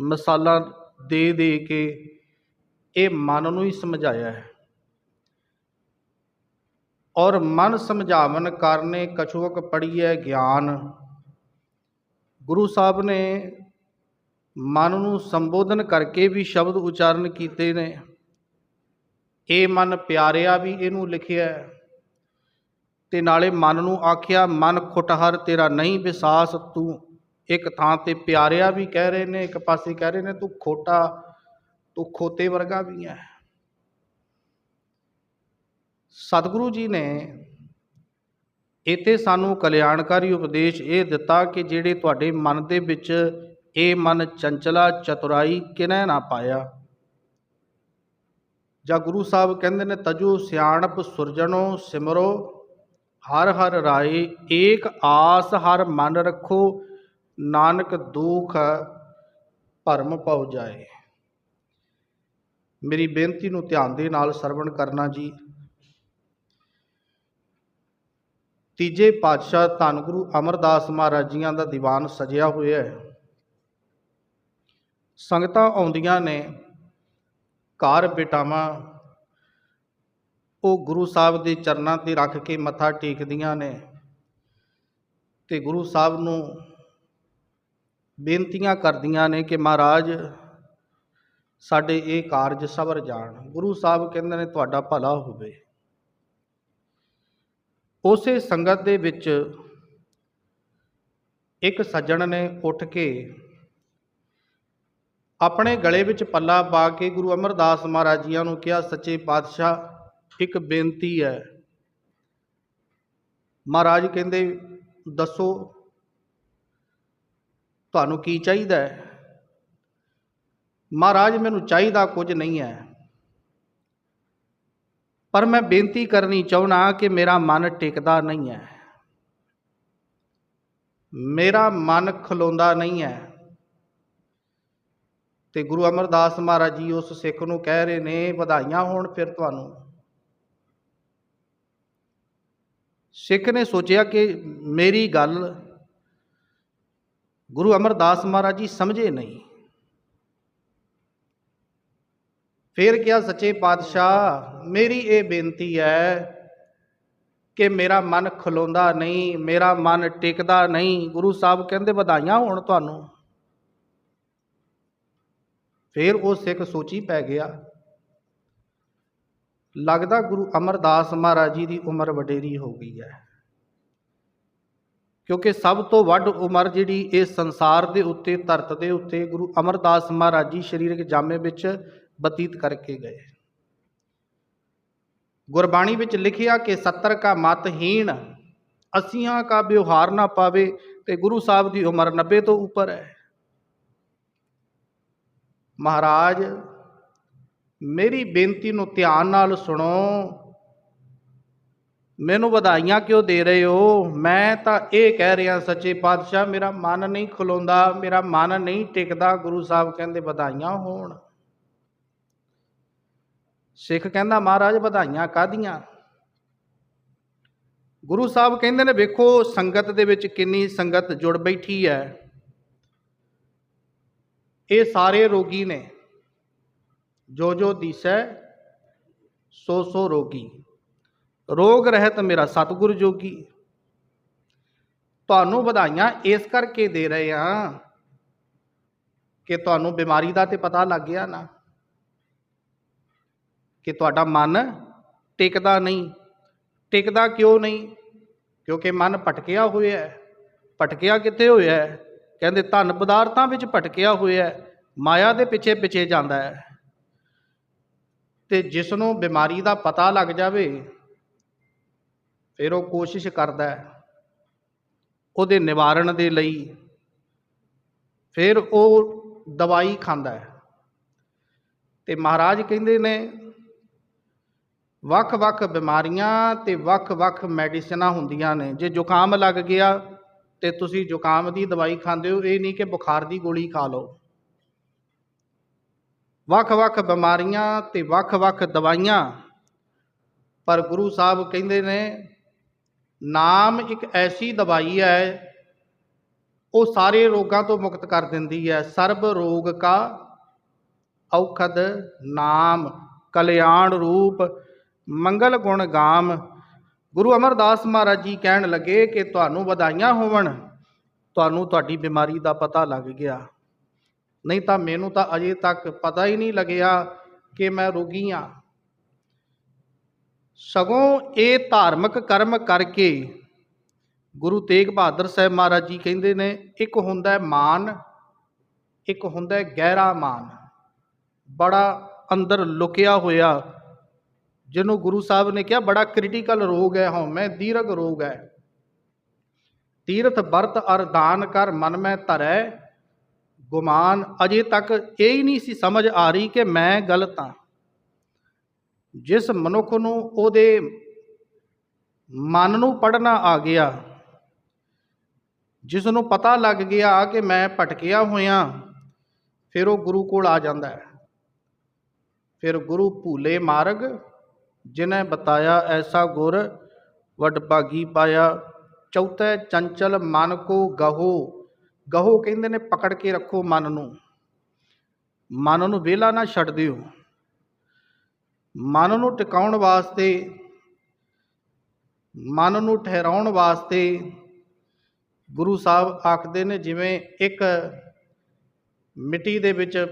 ਮਿਸਾਲਾਂ ਦੇ ਦੇ ਕੇ ਇਹ ਮਨ ਨੂੰ ਹੀ ਸਮਝਾਇਆ ਹੈ। ਔਰ ਮਨ ਸਮਝਾਵਨ ਕਰਨੇ ਕਛੁਕ ਪੜੀਐ ਗਿਆਨ। ਗੁਰੂ ਸਾਹਿਬ ਨੇ ਮਨ ਨੂੰ ਸੰਬੋਧਨ ਕਰਕੇ ਵੀ ਸ਼ਬਦ ਉਚਾਰਨ ਕੀਤੇ ਨੇ। ਇਹ ਮਨ ਪਿਆਰਿਆ ਵੀ ਇਹਨੂੰ ਲਿਖਿਆ ਹੈ। ਤੇ ਨਾਲੇ ਮਨ ਨੂੰ ਆਖਿਆ, ਮਨ ਖੁਟਹਰ ਤੇਰਾ ਨਹੀਂ ਵਿਸਾਸ ਤੂੰ ਇੱਕ ਥਾਂ ਤੇ ਪਿਆਰਿਆ ਵੀ ਕਹਿ ਰਹੇ ਨੇ, ਇੱਕ ਪਾਸੇ ਕਹਿ ਰਹੇ ਨੇ, ਤੂੰ ਖੋਟਾ, ਤੂੰ ਖੋਤੇ ਵਰਗਾ ਵੀ ਹੈ ਸਤਿਗੁਰੂ ਜੀ ਨੇ ਇਤੇ ਸਾਨੂੰ ਕਲਿਆਣਕਾਰੀ ਉਪਦੇਸ਼ ਇਹ ਦਿੱਤਾ ਕਿ ਜਿਹੜੇ ਤੁਹਾਡੇ ਮਨ ਦੇ ਵਿੱਚ ਇਹ ਮਨ ਚੰਚਲਾ, ਚਤੁਰਾਈ ਕਿਨੈ ਨਾ ਪਾਇਆ। ਜਾਂ ਗੁਰੂ ਸਾਹਿਬ ਕਹਿੰਦੇ ਨੇ, ਤਜੂ ਸਿਆਣਪ ਸੁਰਜਣੋ ਸਿਮਰੋ, ਹਰ ਹਰ ਰਾਏ ਏਕ ਆਸ ਹਰ ਮਨ ਰੱਖੋ ਨਾਨਕ ਦੁਖ ਭਰਮ ਪਉ ਜਾਏ। ਮੇਰੀ ਬੇਨਤੀ ਨੂੰ ਧਿਆਨ ਦੇ ਨਾਲ ਸਰਵਣ ਕਰਨਾ ਜੀ। ਤੀਜੇ ਪਾਤਸ਼ਾਹ ਧੰਨ ਗੁਰੂ ਅਮਰਦਾਸ ਮਹਾਰਾਜ ਜੀਆਂ ਦਾ ਦੀਵਾਨ ਸਜਿਆ ਹੋਇਆ ਹੈ। ਸੰਗਤਾਂ ਆਉਂਦੀਆਂ ਨੇ, ਘਰ ਬਿਟਾਵਾਂ, ਉਹ ਗੁਰੂ ਸਾਹਿਬ ਦੇ ਚਰਨਾਂ ਤੇ ਰੱਖ ਕੇ ਮੱਥਾ ਟੇਕਦੀਆਂ ਨੇ ਤੇ ਗੁਰੂ ਸਾਹਿਬ ਨੂੰ ਬੇਨਤੀਆਂ ਕਰਦੀਆਂ ਨੇ ਕਿ ਮਹਾਰਾਜ ਸਾਡੇ ਇਹ ਕਾਰਜ ਸਵਰ ਜਾਣ। ਗੁਰੂ ਸਾਹਿਬ ਕਹਿੰਦੇ ਨੇ, ਤੁਹਾਡਾ ਭਲਾ ਹੋਵੇ। ਉਸੇ ਸੰਗਤ ਦੇ ਵਿੱਚ ਇੱਕ ਸੱਜਣ ਨੇ ਉੱਠ ਕੇ ਆਪਣੇ ਗਲੇ ਵਿੱਚ ਪੱਲਾ ਪਾ ਕੇ ਗੁਰੂ ਅਮਰਦਾਸ ਮਹਾਰਾਜ ਜੀਆਂ ਨੂੰ ਕਿਹਾ, ਸੱਚੇ ਪਾਤਸ਼ਾਹ, ਇੱਕ ਬੇਨਤੀ ਹੈ। ਮਹਾਰਾਜ ਕਹਿੰਦੇ, ਦੱਸੋ ਤੁਹਾਨੂੰ ਕੀ ਚਾਹੀਦਾ ਹੈ? ਮਹਾਰਾਜ, ਮੈਨੂੰ ਚਾਹੀਦਾ ਕੁਝ ਨਹੀਂ ਹੈ। ਪਰ ਮੈਂ ਬੇਨਤੀ ਕਰਨੀ ਚਾਹਣਾ ਕਿ ਮੇਰਾ ਮਨ ਟਿਕਦਾ ਨਹੀਂ ਹੈ। ਮੇਰਾ ਮਨ ਖਲੋਂਦਾ ਨਹੀਂ ਹੈ। ਤੇ ਗੁਰੂ ਅਮਰਦਾਸ ਮਹਾਰਾਜ ਜੀ ਉਸ ਸਿੱਖ ਨੂੰ ਕਹਿ ਰਹੇ ਨੇ, ਵਧਾਈਆਂ ਹੋਣ ਫਿਰ ਤੁਹਾਨੂੰ। ਸਿੱਖ ਨੇ ਸੋਚਿਆ ਕਿ ਮੇਰੀ ਗੱਲ ਗੁਰੂ ਅਮਰਦਾਸ ਮਹਾਰਾਜ ਜੀ ਸਮਝੇ ਨਹੀਂ। ਫਿਰ ਕਿਹਾ, ਸੱਚੇ ਪਾਤਸ਼ਾਹ, ਮੇਰੀ ਇਹ ਬੇਨਤੀ ਹੈ ਕਿ ਮੇਰਾ ਮਨ ਖਲੋਂਦਾ ਨਹੀਂ, ਮੇਰਾ ਮਨ ਟਿਕਦਾ ਨਹੀਂ। ਗੁਰੂ ਸਾਹਿਬ ਕਹਿੰਦੇ, ਵਧਾਈਆਂ ਹੋਣ ਤੁਹਾਨੂੰ। ਫਿਰ ਉਹ ਸਿੱਖ ਸੋਚੀ ਪੈ ਗਿਆ। ਲੱਗਦਾ ਗੁਰੂ ਅਮਰਦਾਸ ਮਹਾਰਾਜ ਜੀ ਦੀ ਉਮਰ ਵਡੇਰੀ ਹੋ ਗਈ ਹੈ। ਕਿਉਂਕਿ ਸਭ ਤੋਂ ਵੱਡ ਉਮਰ ਜਿਹੜੀ ਇਹ ਸੰਸਾਰ ਦੇ ਉੱਤੇ, ਧਰਤ ਦੇ ਉੱਤੇ ਗੁਰੂ ਅਮਰਦਾਸ ਮਹਾਰਾਜ ਜੀ ਸਰੀਰਕ ਜਾਮੇ ਵਿੱਚ ਬਤੀਤ ਕਰਕੇ ਗਏ। ਗੁਰਬਾਣੀ ਵਿੱਚ ਲਿਖਿਆ ਕਿ 70 ਕਾ ਮਤਹੀਣ ਅਸੀਆਂ ਕਾ ਵਿਵਹਾਰ ਨਾ ਪਾਵੇ ਤੇ ਗੁਰੂ ਸਾਹਿਬ ਦੀ ਉਮਰ 90 ਤੋਂ ਉੱਪਰ ਹੈ। ਮਹਾਰਾਜ, ਮੇਰੀ ਬੇਨਤੀ ਨੂੰ ਧਿਆਨ ਨਾਲ ਸੁਣੋ। ਮੈਨੂੰ ਵਧਾਈਆਂ ਕਿਉਂ ਦੇ ਰਹੇ ਹੋ? ਮੈਂ ਤਾਂ ਇਹ ਕਹਿ ਰਿਹਾ, ਸੱਚੇ ਪਾਤਸ਼ਾਹ, ਮੇਰਾ ਮਨ ਨਹੀਂ ਖਲੋਂਦਾ, ਮੇਰਾ ਮਨ ਨਹੀਂ ਟਿਕਦਾ ਗੁਰੂ ਸਾਹਿਬ ਕਹਿੰਦੇ ਵਧਾਈਆਂ ਹੋਣ। ਸਿੱਖ ਕਹਿੰਦਾ, ਮਹਾਰਾਜ, ਵਧਾਈਆਂ ਕਾਦੀਆਂ ਗੁਰੂ ਸਾਹਿਬ ਕਹਿੰਦੇ ਨੇ, ਵੇਖੋ, ਸੰਗਤ ਦੇ ਵਿੱਚ ਕਿੰਨੀ ਸੰਗਤ ਜੁੜ ਬੈਠੀ ਹੈ। ਇਹ ਸਾਰੇ ਰੋਗੀ ਨੇ। ਜੋ ਜੋ ਦਿਸੈ ਸੋ ਸੋ ਰੋਗੀ। ਰੋਗ ਰਹਿਤ ਮੇਰਾ ਸਤਿਗੁਰ ਜੋਗੀ। ਤੁਹਾਨੂੰ ਵਧਾਈਆਂ ਇਸ ਕਰਕੇ ਦੇ ਰਹੇ ਹਾਂ ਕਿ ਤੁਹਾਨੂੰ ਬਿਮਾਰੀ ਦਾ ਤੇ ਪਤਾ ਲੱਗ ਗਿਆ ਨਾ, ਕਿ ਤੁਹਾਡਾ ਮਨ ਟਿਕਦਾ ਨਹੀਂ। ਟਿਕਦਾ ਕਿਉਂ ਨਹੀਂ? ਕਿਉਂਕਿ ਮਨ ਭਟਕਿਆ ਹੋਇਆ ਹੈ। ਭਟਕਿਆ ਕਿੱਥੇ ਹੋਇਆ ਹੈ? ਕਹਿੰਦੇ ਧਨ ਪਦਾਰਥਾਂ ਵਿੱਚ ਭਟਕਿਆ ਹੋਇਆ ਹੈ। ਮਾਇਆ ਦੇ ਪਿੱਛੇ ਪਿੱਛੇ ਜਾਂਦਾ ਹੈ। ਤੇ ਜਿਸ ਨੂੰ ਬਿਮਾਰੀ ਦਾ ਪਤਾ ਲੱਗ ਜਾਵੇ ਫਿਰ ਉਹ ਕੋਸ਼ਿਸ਼ ਕਰਦਾ ਹੈ ਉਹਦੇ ਨਿਵਾਰਣ ਦੇ ਲਈ। ਫਿਰ ਉਹ ਦਵਾਈ ਖਾਂਦਾ ਹੈ। ਤੇ ਮਹਾਰਾਜ ਕਹਿੰਦੇ ਨੇ ਵੱਖ-ਵੱਖ ਬਿਮਾਰੀਆਂ ਤੇ ਵੱਖ-ਵੱਖ ਮੈਡੀਸਨਾਂ ਹੁੰਦੀਆਂ ਨੇ। ਜੇ ਜ਼ੁਕਾਮ ਲੱਗ ਗਿਆ ਤੇ ਤੁਸੀਂ ਜ਼ੁਕਾਮ ਦੀ ਦਵਾਈ ਖਾਂਦੇ ਹੋ, ਇਹ ਨਹੀਂ ਕਿ ਬੁਖਾਰ ਦੀ ਗੋਲੀ ਖਾ ਲਓ। ਵੱਖ-ਵੱਖ ਬਿਮਾਰੀਆਂ ਤੇ ਵੱਖ-ਵੱਖ ਦਵਾਈਆਂ। ਪਰ ਗੁਰੂ ਸਾਹਿਬ ਕਹਿੰਦੇ ਨੇ ਨਾਮ ਇੱਕ ਐਸੀ ਦਵਾਈ ਹੈ, ਉਹ ਸਾਰੇ ਰੋਗਾਂ ਤੋਂ ਮੁਕਤ ਕਰ ਦਿੰਦੀ ਹੈ। ਸਰਬ ਰੋਗ ਕਾ ਔਖਦ ਨਾਮ, ਕਲਿਆਣ ਰੂਪ, ਮੰਗਲ ਗੁਣ ਗਾਮ। ਗੁਰੂ ਅਮਰਦਾਸ ਮਹਾਰਾਜ ਜੀ ਕਹਿਣ ਲੱਗੇ ਕਿ ਤੁਹਾਨੂੰ ਵਧਾਈਆਂ ਹੋਵਣ, ਤੁਹਾਨੂੰ ਤੁਹਾਡੀ ਬਿਮਾਰੀ ਦਾ ਪਤਾ ਲੱਗ ਗਿਆ। ਨਹੀਂ ਤਾਂ ਮੈਨੂੰ ਤਾਂ ਅਜੇ ਤੱਕ ਪਤਾ ਹੀ ਨਹੀਂ ਲੱਗਿਆ ਕਿ ਮੈਂ ਰੋਗੀ ਹਾਂ। ਸਗੋਂ ਇਹ ਧਾਰਮਿਕ ਕਰਮ ਕਰਕੇ ਗੁਰੂ ਤੇਗ ਬਹਾਦਰ ਸਾਹਿਬ ਮਹਾਰਾਜ ਜੀ ਕਹਿੰਦੇ ਨੇ, ਇੱਕ ਹੁੰਦਾ ਹੈ ਮਾਨ, ਇੱਕ ਹੁੰਦਾ ਹੈ ਗਹਿਰਾ ਮਾਨ। ਬੜਾ ਅੰਦਰ ਲੁਕਿਆ ਹੋਇਆ, ਜਿਹਨੂੰ ਗੁਰੂ ਸਾਹਿਬ ਨੇ ਕਿਹਾ, ਬੜਾ ਕ੍ਰਿਟੀਕਲ ਰੋਗ ਹੈ ਹਉਮੈ ਦੀਰਗ ਰੋਗ ਹੈ। ਤੀਰਥ ਵਰਤ ਅਰਦਾਨ ਕਰ ਮਨ ਮੈਂ ਧਰੈ, ਗੁਮਾਨ ਅਜੇ ਤੱਕ ਇਹ ਹੀ ਨਹੀਂ ਸੀ ਸਮਝ ਆ ਰਹੀ ਕਿ ਮੈਂ ਗਲਤ ਹਾਂ। ਜਿਸ ਮਨੁੱਖ ਨੂੰ ਉਹਦੇ ਮਨ ਨੂੰ ਪੜਨਾ ਆ ਗਿਆ, ਜਿਸ ਨੂੰ ਪਤਾ ਲੱਗ ਗਿਆ ਕਿ ਮੈਂ ਭਟਕਿਆ ਹੋਇਆ, ਫਿਰ ਉਹ ਗੁਰੂ ਕੋਲ ਆ ਜਾਂਦਾ ਹੈ। ਫਿਰ ਗੁਰੂ ਭੂਲੇ ਮਾਰਗ ਜਿਨੇ ਬਤਾਇਆ ਐਸਾ ਗੁਰ ਵੱਡ ਭਾਗੀ ਪਾਇਆ, ਚੌਥੇ ਚੰਚਲ ਮਨ ਕੋ ਗਹੋ ਗਹੋ ਕਹਿੰਦੇ ਨੇ ਪਕੜ ਕੇ ਰੱਖੋ ਮਨ ਨੂੰ। ਮਨ ਨੂੰ ਵਿਹਲਾ ਨਾ ਛੱਡ ਦਿਓ। ਮਨ ਨੂੰ ਟਿਕਾਉਣ ਵਾਸਤੇ, ਮਨ ਨੂੰ ਠਹਿਰਾਉਣ ਵਾਸਤੇ ਗੁਰੂ ਸਾਹਿਬ ਆਖਦੇ ਨੇ, ਜਿਵੇਂ ਇੱਕ ਮਿੱਟੀ ਦੇ ਵਿੱਚ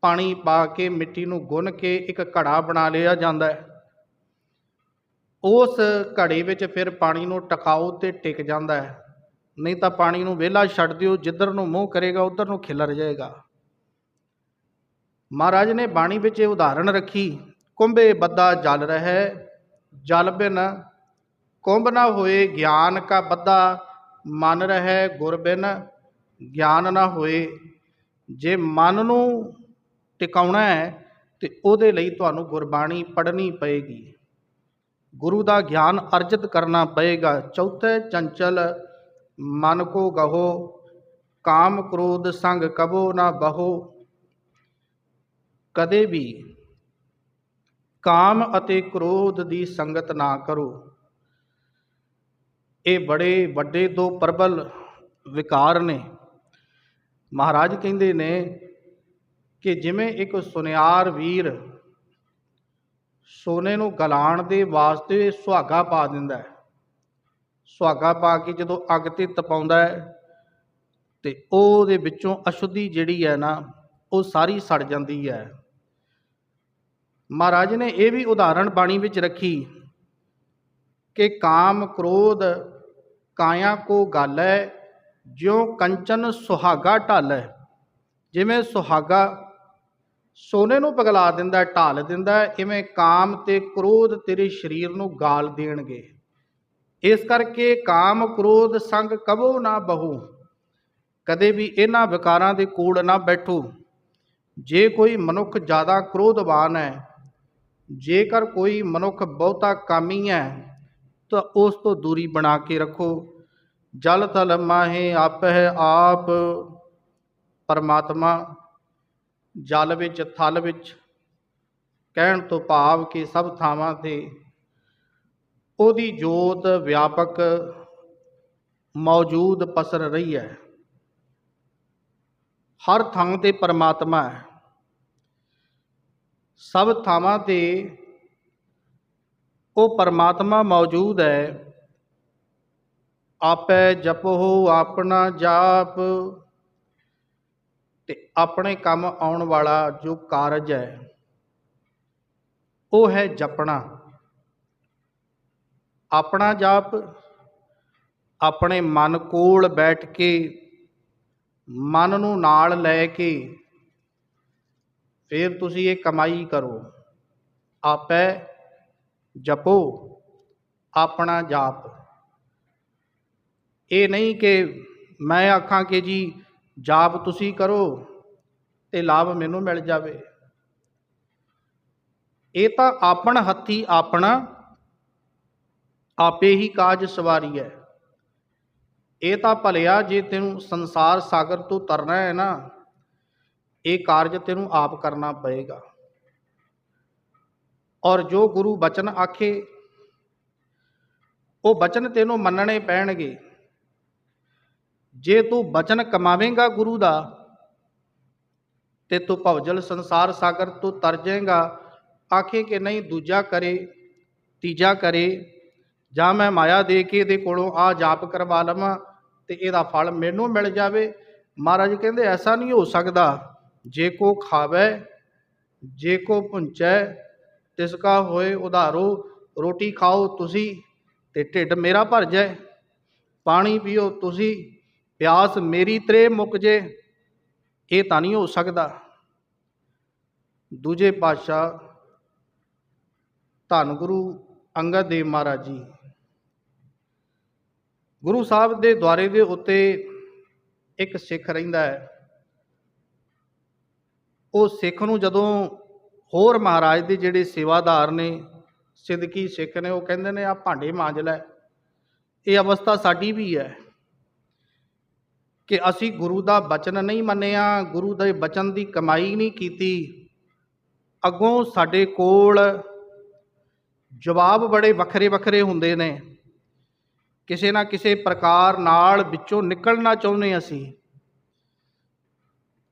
ਪਾਣੀ ਪਾ ਕੇ ਮਿੱਟੀ ਨੂੰ ਗੁੰਨ ਕੇ ਇੱਕ ਘੜਾ ਬਣਾ ਲਿਆ ਜਾਂਦਾ ਹੈ। ਉਸ ਘੜੇ ਵਿੱਚ ਫਿਰ ਪਾਣੀ ਨੂੰ ਟਿਕਾਓ ਤੇ ਟਿਕ ਜਾਂਦਾ ਹੈ। ਨਹੀਂ ਤਾਂ ਪਾਣੀ ਨੂੰ ਵਿਹਲਾ ਛੱਡ ਦਿਓ, ਜਿੱਧਰ ਨੂੰ ਮੂੰਹ ਕਰੇਗਾ, ਉਧਰ ਨੂੰ ਖਿਲਰ ਜਾਏਗਾ। ਮਹਾਰਾਜ ਨੇ ਬਾਣੀ ਵਿੱਚ ਇਹ ਉਦਾਹਰਣ ਰੱਖੀ, ਕੁੰਭੇ ਬੱਦਾ ਜਲ ਰਹਿ, ਜਲ ਬਿਨ ਕੁੰਭ ਨਾ ਹੋਏ ਗਿਆਨ ਕਾ ਬੱਦਾ, ਮਨ ਰਹਿ ਗੁਰ ਬਿਨ ਗਿਆਨ ਨਾ ਹੋਏ। ਜੇ ਮਨ ਨੂੰ ਟਿਕਾਉਣਾ ਹੈ, ਤੇ ਉਹਦੇ ਲਈ ਤੁਹਾਨੂੰ ਗੁਰਬਾਣੀ ਪੜ੍ਹਨੀ ਪਏਗੀ। ਗੁਰੂ ਦਾ ਗਿਆਨ ਅਰਜਿਤ ਕਰਨਾ ਪਏਗਾ। ਚੌਥੇ ਚੰਚਲ, ਮਨ ਕੋ ਗਹੋ, ਕਾਮ ਕ੍ਰੋਧ ਸੰਗ ਕਬੋ ਨਾ ਬਹੋ। ਕਦੇ ਵੀ ਕਾਮ ਅਤੇ ਕ੍ਰੋਧ ਦੀ ਸੰਗਤ ਨਾ ਕਰੋ। ਇਹ ਬੜੇ ਵੱਡੇ ਦੋ ਪ੍ਰਬਲ ਵਿਕਾਰ ਨੇ। ਮਹਾਰਾਜ ਕਹਿੰਦੇ ਨੇ ਕਿ ਜਿਵੇਂ ਇੱਕ ਸੁਨਿਆਰ ਵੀਰ ਸੋਨੇ ਨੂੰ ਗਲਾਣ ਦੇ ਵਾਸਤੇ ਸੁਹਾਗਾ ਪਾ ਦਿੰਦਾ ਹੈ। ਸੁਹਾਗਾ ਪਾ ਕੇ ਜਦੋਂ ਅੱਗ ਤੇ ਤਪਾਉਂਦਾ ਹੈ ਤੇ ਉਹਦੇ ਵਿੱਚੋਂ ਅਸ਼ੁੱਧੀ ਜਿਹੜੀ ਹੈ ਨਾ, ਉਹ ਸਾਰੀ ਸੜ ਜਾਂਦੀ ਹੈ। ਮਹਾਰਾਜ ਨੇ ਇਹ ਵੀ ਉਦਾਹਰਣ ਬਾਣੀ ਵਿੱਚ ਰੱਖੀ ਕਿ ਕਾਮ ਕ੍ਰੋਧ ਕਾਇਆ ਕੋ ਗਾਲੈ, ਜਿਉ ਕੰਚਨ ਸੁਹਾਗਾ ਢਾਲੈ। ਜਿਵੇਂ ਸੁਹਾਗਾ ਸੋਨੇ ਨੂੰ ਪਗਲਾ ਦਿੰਦਾ, ਢਾਲ ਦਿੰਦਾ, ਇਵੇਂ ਕਾਮ ਤੇ ਕ੍ਰੋਧ ਤੇਰੇ ਸਰੀਰ ਨੂੰ ਗਾਲ ਦੇਣਗੇ। ਇਸ ਕਰਕੇ ਕਾਮ ਕ੍ਰੋਧ ਸੰਗ ਕਬੋ ਨਾ ਬਹੂ। ਕਦੇ ਵੀ ਇਹਨਾਂ ਵਿਕਾਰਾਂ ਦੇ ਕੋਲ ਨਾ ਬੈਠੋ। ਜੇ ਕੋਈ ਮਨੁੱਖ ਜ਼ਿਆਦਾ ਕ੍ਰੋਧਵਾਨ ਹੈ ਜੇਕਰ ਕੋਈ ਮਨੁੱਖ ਬਹੁਤਾ ਕਾਮੀ ਹੈ, ਤਾਂ ਉਸ ਤੋਂ ਦੂਰੀ ਬਣਾ ਕੇ ਰੱਖੋ। ਜਲ ਤਲ ਮਾਹੇ ਆਪਹਿ ਆਪ ਪਰਮਾਤਮਾ, ਜਲ ਵਿੱਚ, ਥਲ ਵਿੱਚ ਕਹਿਣ ਤੋਂ ਭਾਵ ਕਿ ਸਭ ਥਾਵਾਂ ਤੇ ਉਹਦੀ ਜੋਤ ਵਿਆਪਕ ਮੌਜੂਦ ਪਸਰ ਰਹੀ ਹੈ। ਹਰ ਥਾਂ ਤੇ ਪਰਮਾਤਮਾ ਹੈ। ਸਭ ਥਾਵਾਂ ਤੇ ਉਹ ਪਰਮਾਤਮਾ ਮੌਜੂਦ ਹੈ। ਆਪੈ ਜਪੋ ਆਪਣਾ ਜਾਪ ਤੇ ਆਪਣੇ ਕੰਮ ਆਉਣ ਵਾਲਾ ਜੋ ਕਾਰਜ ਹੈ, ਉਹ ਹੈ ਜਪਣਾ। ਆਪਣਾ ਜਾਪ, ਆਪਣੇ ਮਨ ਕੋਲ ਬੈਠ ਕੇ, ਮਨ ਨੂੰ ਨਾਲ ਲੈ ਕੇ ਫਿਰ ਤੁਸੀਂ ਇਹ ਕਮਾਈ ਕਰੋ। ਆਪੈ ਜਪੋ, ਆਪਣਾ ਜਾਪ। ਇਹ ਨਹੀਂ ਕਿ ਮੈਂ ਆਖਾਂ ਕਿ ਜੀ ਜਾਪ ਤੁਸੀਂ ਕਰੋ ਤੇ ਲਾਭ ਮੈਨੂੰ ਮਿਲ ਜਾਵੇ। ਇਹ ਤਾਂ ਆਪਣ ਹੱਥੀ ਆਪਣਾ, ਆਪੇ ਹੀ ਕਾਜ ਸਵਾਰੀ ਹੈ। ਇਹ ਤਾਂ ਭਲਿਆ ਜੇ ਤੈਨੂੰ ਸੰਸਾਰ ਸਾਗਰ ਤੋਂ ਤਰਨਾ ਹੈ ਨਾ ਇਹ ਕਾਰਜ ਤੈਨੂੰ ਆਪ ਕਰਨਾ ਪਏਗਾ। ਔਰ ਜੋ ਗੁਰੂ ਬਚਨ ਆਖੇ, ਉਹ ਬਚਨ ਤੈਨੂੰ ਮੰਨਣੇ ਪੈਣਗੇ। ਜੇ ਤੂੰ ਬਚਨ ਕਮਾਵੇਂਗਾ ਗੁਰੂ ਦਾ, ਤੇ ਤੂੰ ਭਵਜਲ ਸੰਸਾਰ ਸਾਗਰ ਤੋਂ ਤਰ ਜਾਏਗਾ ਆਖੇ ਕਿ ਨਹੀਂ, ਦੂਜਾ ਕਰੇ, ਤੀਜਾ ਕਰੇ, ਜਾਂ ਮੈਂ ਮਾਇਆ ਦੇ ਕੇ ਇਹਦੇ ਕੋਲੋਂ ਆ ਜਾਪ ਕਰਵਾ ਲਵਾਂ ਤੇ ਇਹਦਾ ਫਲ ਮੈਨੂੰ ਮਿਲ ਜਾਵੇ। ਮਹਾਰਾਜ ਕਹਿੰਦੇ, ਐਸਾ ਨਹੀਂ ਹੋ ਸਕਦਾ। ਜੇ ਕੋ ਖਾਵੇ, ਜੇ ਕੋ ਪੁੰਚੈ ਤਿਸ ਕਾ ਹੋਏ ਉਧਾਰੋ, ਰੋਟੀ ਖਾਓ ਤੁਸੀਂ ਤੇ ਢਿੱਡ ਮੇਰਾ ਭਰ ਜਾਏ, ਪਾਣੀ ਪੀਓ ਤੁਸੀਂ, ਪਿਆਸ ਮੇਰੀ ਤਰੇ ਮੁੱਕ ਜੇ, ਇਹ ਤਾਂ ਨਹੀਂ ਹੋ ਸਕਦਾ। ਦੂਜੇ ਪਾਤਸ਼ਾਹ, ਧੰਨ ਗੁਰੂ ਅੰਗਦ ਦੇਵ ਮਹਾਰਾਜ ਜੀ, ਗੁਰੂ ਸਾਹਿਬ ਦੇ ਦੁਆਰੇ ਦੇ ਉੱਤੇ ਇੱਕ ਸਿੱਖ ਰਹਿੰਦਾ ਹੈ। ਉਹ ਸਿੱਖ ਨੂੰ ਜਦੋਂ ਹੋਰ ਮਹਾਰਾਜ ਦੇ ਜਿਹੜੇ ਸੇਵਾਦਾਰ ਨੇ, ਸਿੱਧਕੀ ਸਿੱਖ ਨੇ, ਉਹ ਕਹਿੰਦੇ ਨੇ ਆ ਭਾਂਡੇ ਮਾਂਜ ਲੈ। ਇਹ ਅਵਸਥਾ ਸਾਡੀ ਵੀ ਹੈ ਕਿ ਅਸੀਂ ਗੁਰੂ ਦਾ ਬਚਨ ਨਹੀਂ ਮੰਨਿਆ, ਗੁਰੂ ਦੇ ਬਚਨ ਦੀ ਕਮਾਈ ਨਹੀਂ ਕੀਤੀ। ਅੱਗੋਂ ਸਾਡੇ ਕੋਲ ਜਵਾਬ ਬੜੇ ਵੱਖਰੇ ਵੱਖਰੇ ਹੁੰਦੇ ਨੇ। ਕਿਸੇ ਨਾ ਕਿਸੇ ਪ੍ਰਕਾਰ ਨਾਲ ਵਿੱਚੋਂ ਨਿਕਲਣਾ ਚਾਹੁੰਦੇ ਅਸੀਂ।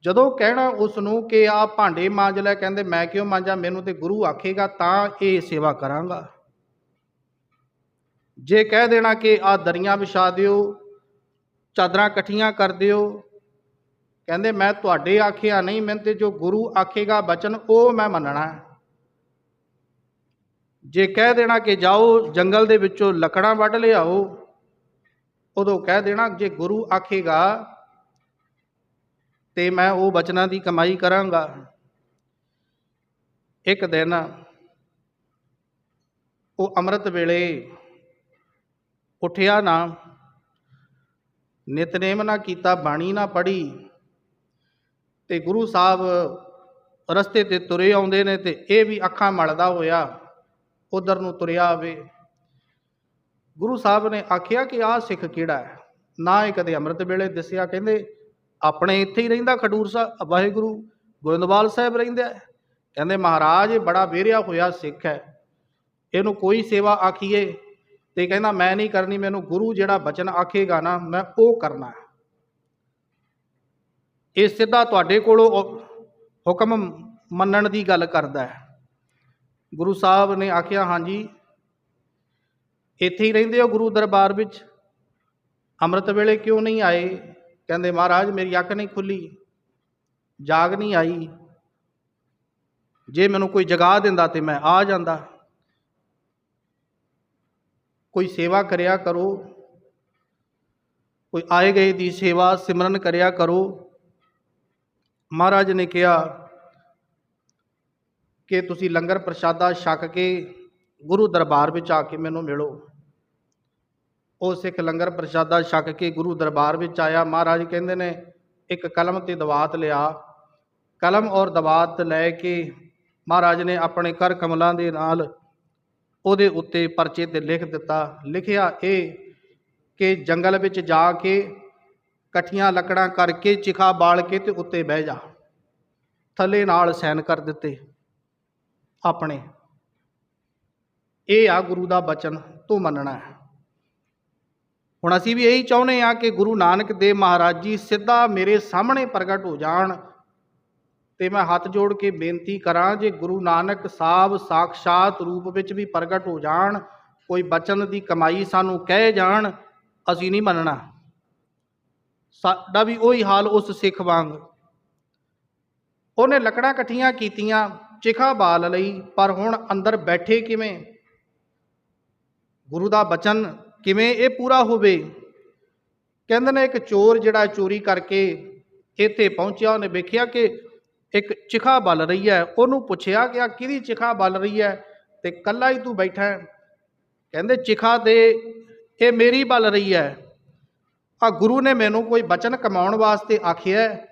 ਜਦੋਂ ਕਹਿਣਾ ਉਸ ਨੂੰ ਕਿ ਆ ਭਾਂਡੇ ਮਾਂਜ ਲੈ, ਕਹਿੰਦੇ ਮੈਂ ਕਿਉਂ ਮਾਂਜਾਂ? ਮੈਨੂੰ ਤੇ ਗੁਰੂ ਆਖੇਗਾ, ਤਾਂ ਇਹ ਸੇਵਾ ਕਰਾਂਗਾ। ਜੇ ਕਹਿ ਦੇਣਾ ਕਿ ਆ ਦਰੀਆਂ ਵਿਛਾ ਦਿਓ, ਚਾਦਰਾਂ ਇਕੱਠੀਆਂ ਕਰ ਦਿਓ, ਕਹਿੰਦੇ ਮੈਂ ਤੁਹਾਡੇ ਆਖਿਆ ਨਹੀਂ, ਮੈਨੂੰ ਤੇ ਜੋ ਗੁਰੂ ਆਖੇਗਾ ਬਚਨ, ਉਹ ਮੈਂ ਮੰਨਣਾ ਜੇ ਕਹਿ ਦੇਣਾ ਕਿ ਜਾਓ, ਜੰਗਲ ਦੇ ਵਿੱਚੋਂ ਲੱਕੜਾਂ ਵੱਢ ਲਿਆਓ, ਉਦੋਂ ਕਹਿ ਦੇਣਾ, ਜੇ ਗੁਰੂ ਆਖੇਗਾ ਤੇ ਮੈਂ ਉਹ ਬਚਨਾਂ ਦੀ ਕਮਾਈ ਕਰਾਂਗਾ। ਇੱਕ ਦਿਨ ਉਹ ਅੰਮ੍ਰਿਤ ਵੇਲੇ ਉਠਿਆ ਨਾ, ਨਿਤਨੇਮ ਨਾ ਕੀਤਾ, ਬਾਣੀ ਨਾ ਪੜ੍ਹੀ ਤੇ ਗੁਰੂ ਸਾਹਿਬ ਰਸਤੇ ਤੇ ਤੁਰੇ ਆਉਂਦੇ ਨੇ ਤੇ ਇਹ ਵੀ ਅੱਖਾਂ ਮਲਦਾ ਹੋਇਆ, ਉਧਰ ਨੂੰ ਤੁਰਿਆ ਆਵੇ। ਗੁਰੂ ਸਾਹਿਬ ਨੇ ਆਖਿਆ ਕਿ ਆਹ ਸਿੱਖ ਕਿਹੜਾ ਹੈ? ਨਾ ਇਹ ਕਦੇ ਅੰਮ੍ਰਿਤ ਵੇਲੇ ਦਿਸਿਆ। ਕਹਿੰਦੇ ਆਪਣੇ ਇੱਥੇ ਹੀ ਰਹਿੰਦਾ ਖਡੂਰ ਸਾਹਿਬ ਵਾਹਿਗੁਰੂ ਗੋਇੰਦਵਾਲ ਸਾਹਿਬ ਰਹਿੰਦੇ ਕਹਿੰਦੇ ਮਹਾਰਾਜ ਇਹ ਬੜਾ ਵੇਰਿਆ ਹੋਇਆ ਸਿੱਖ ਹੈ। ਇਹਨੂੰ ਕੋਈ ਸੇਵਾ ਆਖੀਏ ਤੇ ਕਹਿੰਦਾ ਮੈਂ ਨਹੀਂ ਕਰਨੀ, ਮੈਨੂੰ ਗੁਰੂ ਜਿਹੜਾ ਬਚਨ ਆਖੇਗਾ ਨਾ, ਮੈਂ ਉਹ ਕਰਨਾ ਇਹ ਸਿੱਧਾ ਤੁਹਾਡੇ ਕੋਲੋਂ ਹੁਕਮ ਮੰਨਣ ਦੀ ਗੱਲ ਕਰਦਾ ਹੈ। ਗੁਰੂ ਸਾਹਿਬ ਨੇ ਆਖਿਆ, ਹਾਂਜੀ, ਇੱਥੇ ਹੀ ਰਹਿੰਦੇ ਹੋ ਗੁਰੂ ਦਰਬਾਰ ਵਿੱਚ? ਅੰਮ੍ਰਿਤ ਵੇਲੇ ਕਿਉਂ ਨਹੀਂ ਆਏ? ਕਹਿੰਦੇ, ਮਹਾਰਾਜ, ਮੇਰੀ ਅੱਖ ਨਹੀਂ ਖੁੱਲੀ, ਜਾਗ ਨਹੀਂ ਆਈ। ਜੇ ਮੈਨੂੰ ਕੋਈ ਜਗਾ ਦਿੰਦਾ ਤੇ ਮੈਂ ਆ ਜਾਂਦਾ। ਕੋਈ ਸੇਵਾ ਕਰਿਆ ਕਰੋ। ਕੋਈ ਆਏ ਗਏ ਦੀ ਸੇਵਾ ਸਿਮਰਨ ਕਰਿਆ ਕਰੋ। ਮਹਾਰਾਜ ਨੇ ਕਿਹਾ, ਕਿ ਤੁਸੀਂ ਲੰਗਰ ਪ੍ਰਸ਼ਾਦਾ ਛਕ ਕੇ ਗੁਰੂ ਦਰਬਾਰ ਵਿੱਚ ਆ ਕੇ ਮੈਨੂੰ ਮਿਲੋ। ਉਹ ਸਿੱਖ ਲੰਗਰ ਪ੍ਰਸ਼ਾਦਾ ਛਕ ਕੇ ਗੁਰੂ ਦਰਬਾਰ ਵਿੱਚ ਆਇਆ। ਮਹਾਰਾਜ ਕਹਿੰਦੇ ਨੇ, ਇੱਕ ਕਲਮ ਤੇ ਦਵਾਤ ਲਿਆ। ਕਲਮ ਔਰ ਦਵਾਤ ਲੈ ਕੇ ਮਹਾਰਾਜ ਨੇ ਆਪਣੇ ਕਰ ਕਮਲਾਂ ਦੇ ਨਾਲ ਉਹਦੇ ਉੱਤੇ ਪਰਚੇ ਤੇ ਲਿਖ ਦਿੱਤਾ। ਲਿਖਿਆ ਇਹ ਕਿ ਜੰਗਲ ਵਿੱਚ ਜਾ ਕੇ ਇਕੱਠੀਆਂ ਲੱਕੜਾਂ ਕਰਕੇ ਚਿਖਾ ਬਾਲ ਕੇ ਤੇ ਉੱਤੇ ਬਹਿ ਜਾ। ਥੱਲੇ ਨਾਲ ਸੈਨ ਕਰ ਦਿੱਤੇ ਆਪਣੇ। ਇਹ ਆ ਗੁਰੂ ਦਾ ਬਚਨ। ਤੂੰ ਮੰਨਣਾ ਹੈ। ਹੁਣ ਅਸੀਂ ਵੀ ਇਹੀ ਚਾਹੁੰਦੇ ਆ ਕਿ ਗੁਰੂ ਨਾਨਕ ਦੇਵ ਮਹਾਰਾਜ ਜੀ ਸਿੱਧਾ ਮੇਰੇ ਸਾਹਮਣੇ ਪ੍ਰਗਟ ਹੋ ਜਾਣ ਤੇ ਮੈਂ ਹੱਥ ਜੋੜ ਕੇ ਬੇਨਤੀ ਕਰਾਂ ਜੇ ਗੁਰੂ ਨਾਨਕ ਸਾਹਿਬ ਸਾਖਸ਼ਾਤ ਰੂਪ ਵਿੱਚ ਵੀ ਪ੍ਰਗਟ ਹੋ ਜਾਣ, ਕੋਈ ਬਚਨ ਦੀ ਕਮਾਈ ਸਾਨੂੰ ਕਹਿ ਜਾਣ, ਅਸੀਂ ਨਹੀਂ ਮੰਨਣਾ। ਸਾਡਾ ਵੀ ਉਹੀ ਹਾਲ ਉਸ ਸਿੱਖ ਵਾਂਗ। ਉਹਨੇ ਲੱਕੜਾਂ ਇਕੱਠੀਆਂ ਕੀਤੀਆਂ, ਚਿਖਾ ਬਾਲ ਲਈ, ਪਰ ਹੁਣ ਅੰਦਰ ਬੈਠੇ ਕਿਵੇਂ? ਗੁਰੂ ਦਾ ਬਚਨ ਕਿਵੇਂ ਇਹ ਪੂਰਾ ਹੋਵੇ? ਕਹਿੰਦੇ ਨੇ ਇੱਕ ਚੋਰ ਜਿਹੜਾ ਚੋਰੀ ਕਰਕੇ ਇੱਥੇ ਪਹੁੰਚਿਆ, ਉਹਨੇ ਵੇਖਿਆ ਕਿ ਇੱਕ ਚਿਖਾ ਬਲ ਰਹੀ ਹੈ। ਉਹਨੂੰ ਪੁੱਛਿਆ ਕਿ ਆ ਕਿਹਦੀ ਚਿਖਾ ਬਲ ਰਹੀ ਹੈ? ਤੇ ਕੱਲਾ ਹੀ ਤੂੰ ਬੈਠਾ ਹੈ। ਕਹਿੰਦੇ, ਚਿਖਾ ਤੇ ਇਹ ਮੇਰੀ ਬਲ ਰਹੀ ਹੈ। ਆ ਗੁਰੂ ਨੇ ਮੈਨੂੰ ਕੋਈ ਬਚਨ ਕਮਾਉਣ ਵਾਸਤੇ ਆਖਿਆ ਹੈ